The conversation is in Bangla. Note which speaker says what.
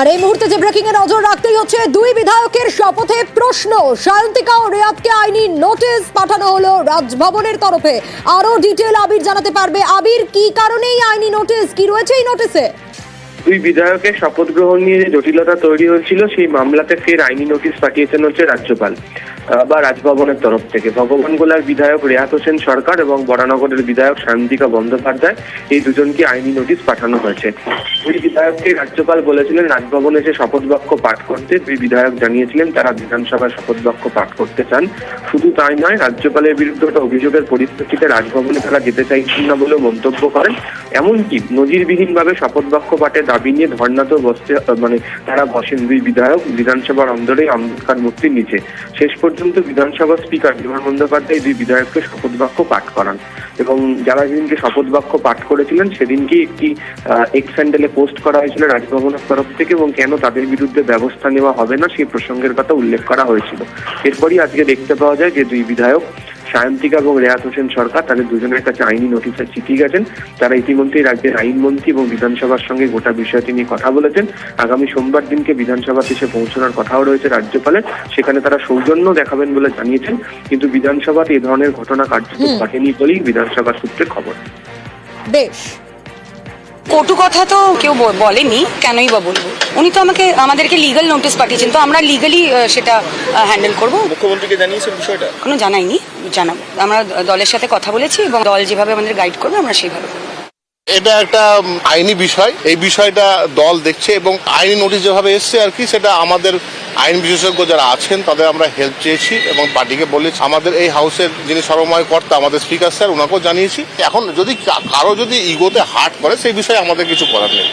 Speaker 1: আর এই মুহূর্তে যে ব্রেকিং এ নজর রাখতেই হচ্ছে দুই বিধায়কের শপথে প্রশ্ন। সায়ন্তিকা ও রেয়াতকে আইনি নোটিশ পাঠানো হলো রাজভবনের তরফে। আরও ডিটেল আবির জানাতে পারবে। আবির, কি কারণে আইনি নোটিশ কি রয়েছে এই নোটিশে
Speaker 2: দুই বিধায়কের শপথ গ্রহণ নিয়ে যে জটিলতা তৈরি হয়েছিল, সেই মামলাতে ফের আইনি নোটিশ পাঠিয়েছেন হচ্ছে রাজ্যপাল বা রাজভবনের তরফ থেকে। ভগবান গোলার বিধায়ক রেহাত হোসেন সরকার এবং বরানগরের বিধায়ক শান্তিকা বন্দ্যোপাধ্যায়, এই দুজনকে আইনি নোটিশ পাঠানো হয়েছে। দুই বিধায়ককে রাজ্যপাল বলেছিলেন, রাজভবনে এসে শপথ বাক্য পাঠ করতে। দুই বিধায়ক জানিয়েছিলেন, তারা বিধানসভায় শপথ বাক্য পাঠ করতে চান। শুধু তাই নয়, রাজ্যপালের বিরুদ্ধে অভিযোগের পরিপ্রেক্ষিতে রাজভবনে তারা যেতে চাইছেন না বলেও মন্তব্য করেন। এমনকি নজিরবিহীনভাবে শপথ বাক্য পাঠের দাবি নিয়ে ধর্নাতেও বসতে মানে তারা বসেন দুই বিধায়ক, বিধানসভার অন্দরে আম্বেদকর মূর্তির নিচে। শেষ পর্যন্ত বিধানসভার স্পিকার বিমান বন্দ্যোপাধ্যায় দুই বিধায়ককে শপথ বাক্য পাঠ করান। এবং যারা যেদিনকে শপথ বাক্য পাঠ করেছিলেন সেদিনকে একটি এক্স স্যান্ডেলে পোস্ট করা হয়েছিল রাজভবনের তরফ থেকে এবং কেন তাদের বিরুদ্ধে ব্যবস্থা নেওয়া হবে না সেই প্রসঙ্গের কথা উল্লেখ করা হয়েছিল। এরপরই আজকে দেখতে পাওয়া যায় যে দুই বিধায়ক সায়ন্তিকা এবং রেহাত হোসেন সরকার তাদের দুজনের কাছে আইনি নোটিশের চিঠি গেছেন। তারা ইতিমধ্যেই রাজ্যের আইনমন্ত্রী এবং বিধানসভার সঙ্গে গোটা বিষয়টি নিয়ে কথা বলেছেন। আগামী সোমবার দিনকে বিধানসভাতে এসে পৌঁছানোর কথাও রয়েছে রাজ্যপালের। সেখানে তারা সৌজন্য দেখাবেন বলে জানিয়েছেন। কিন্তু বিধানসভাতে এ ধরনের ঘটনা
Speaker 1: কার্যক্রম
Speaker 2: ঘটেনি বলেই বিধানসভা সূত্রে খবর।
Speaker 1: বেশ।
Speaker 3: কটু কথা তো কেউ ব- বলেনি কেনই বা বলব? উনি তো আমাকে আমাদেরকে লিগাল নোটিশ পাঠিয়েছেন তো আমরা লিগালি সেটা হ্যান্ডেল করব।
Speaker 4: মুখ্যমন্ত্রীকে জানিয়েছেন বিষয়টা?
Speaker 3: কোনো জানাইনি জানাব। আমরা দলের সাথে কথা বলেছি এবং দল যেভাবে আমাদের গাইড করবে আমরা সেইভাবে
Speaker 5: এটা একটা আইনি বিষয়। এই বিষয়টা দল দেখছে এবং আইনি নোটিশ যেভাবে এসছে আর কি সেটা আমাদের আইন বিশেষজ্ঞ যারা আছেন, তাদের আমরা হেল্প চেয়েছি এবং পার্টিকে বলেছি, আমাদের এই হাউসের যিনি সর্বময় কর্তা, আমাদের স্পিকার স্যার ওনাকেও জানিয়েছি। এখন যদি কারও যদি ইগোতে হার্ট করে, সেই বিষয়ে আমাদের কিছু করার নেই।